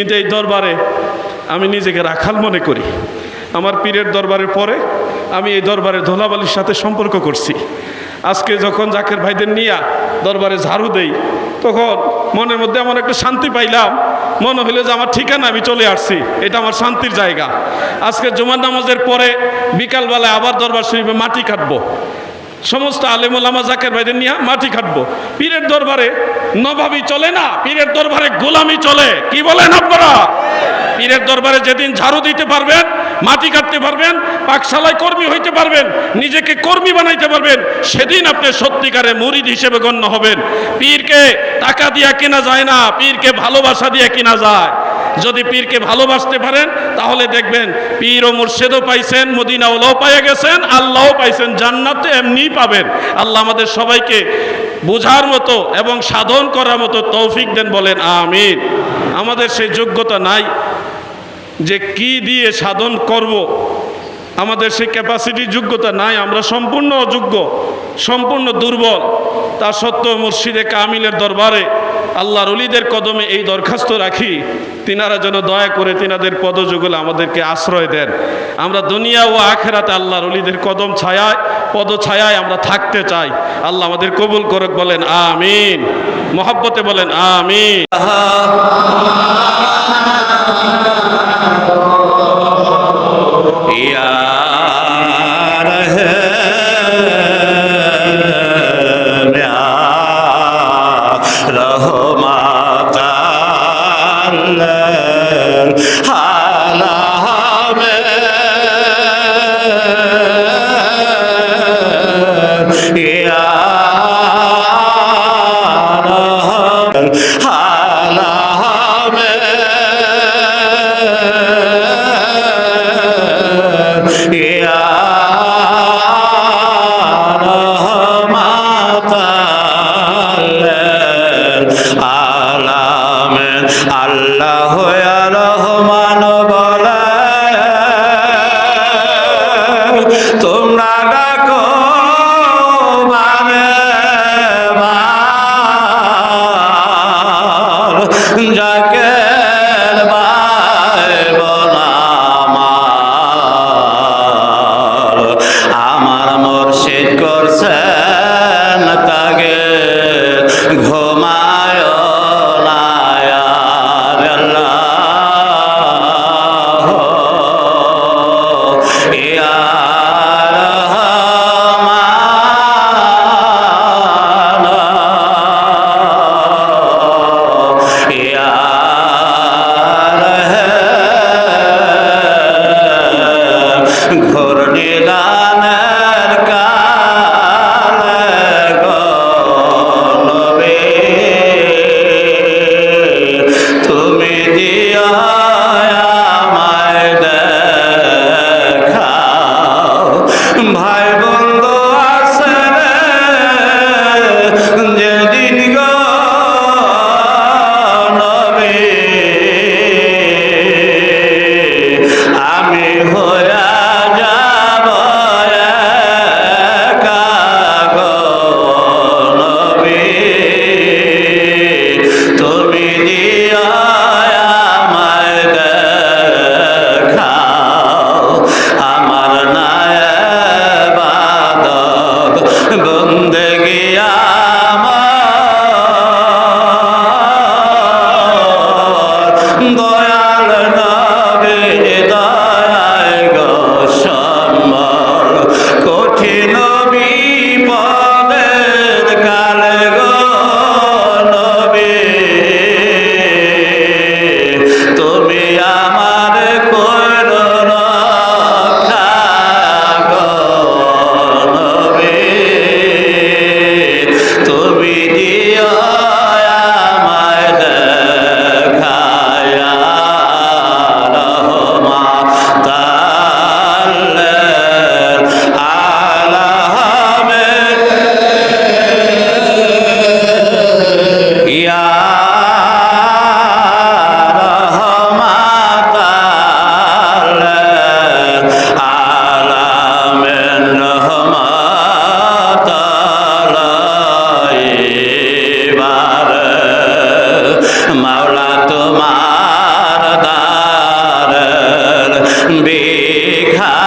কিন্তু এই দরবারে আমি নিজেকে রাখাল মনে করি। আমার পীরের দরবারের পরে আমি এই দরবারের ধোলাবালির সাথে সম্পর্ক করছি। আজকে যখন জাকের ভাইদের নিয়া দরবারে ঝাড়ু দেই, তখন মনের মধ্যে এমন একটা শান্তি পাইলাম। মনে হলো যে আমার ঠিকানা আমি চলে আসছি। এটা আমার শান্তির জায়গা। আজকে জুমার নামাজের পরে বিকালবেলায় আবার দরবার শরীফে মাটি কাটবো। সমস্ত আলেমুলামা জাকের ভাইদের নিয়ে মাটি খাটবো। পীরের দরবারে নবাবি চলে না, পীরের দরবারে গোলামি চলে। কি বলেন আপনারা? পীরের দরবারে যেদিন ঝাড়ু দিতে পারবেন, মাটি কাটতে পারবেন, পাকশালায় কর্মী হইতে পারবেন, নিজেকে কর্মী বানাইতে পারবেন, সেদিন আপনি সত্যিকারে মুরিদ হিসেবে গণ্য হবেন। পীরকে টাকা দিয়া কেনা যায় না, পীরকে ভালোবাসা দিয়ে কেনা যায়। যদি পীরকে ভালোবাসতে পারেন, তাহলে দেখবেন পীর ও মুর্শেদও পাইছেন মদিনা মদিনাওয়ালাও পাইয়ে গেছেন, আল্লাহও পাইছেন, জান্নাতে এমনি পাবেন। আল্লাহ আমাদের সবাইকে বোঝার মতো এবং সাধন করার মতো তৌফিক দেন, বলেন আমিন। আমাদের সেই যোগ্যতা নাই যে কি দিয়ে সাধন করব আমাদের সেই ক্যাপাসিটি যোগ্যতা নাই, আমরা সম্পূর্ণ অযোগ্য, সম্পূর্ণ দুর্বল। তা সত্ত্বেও মুর্শিদে কামিলের দরবারে আল্লাহর অলিদের কদমে এই দরখাস্ত রাখি, তিনারা যেন দয়া করে তিনাদের পদযুগলে আমাদেরকে আশ্রয় দেন। আমরা দুনিয়া ও আখেরাতে আল্লাহর অলিদের কদম ছায়ায় পদ ছায়ায় আমরা থাকতে চাই। আল্লাহ আমাদের কবুল করুক, বলেন আমিন। মহব্বতে বলেন আমিন। यार ঘোর রেখা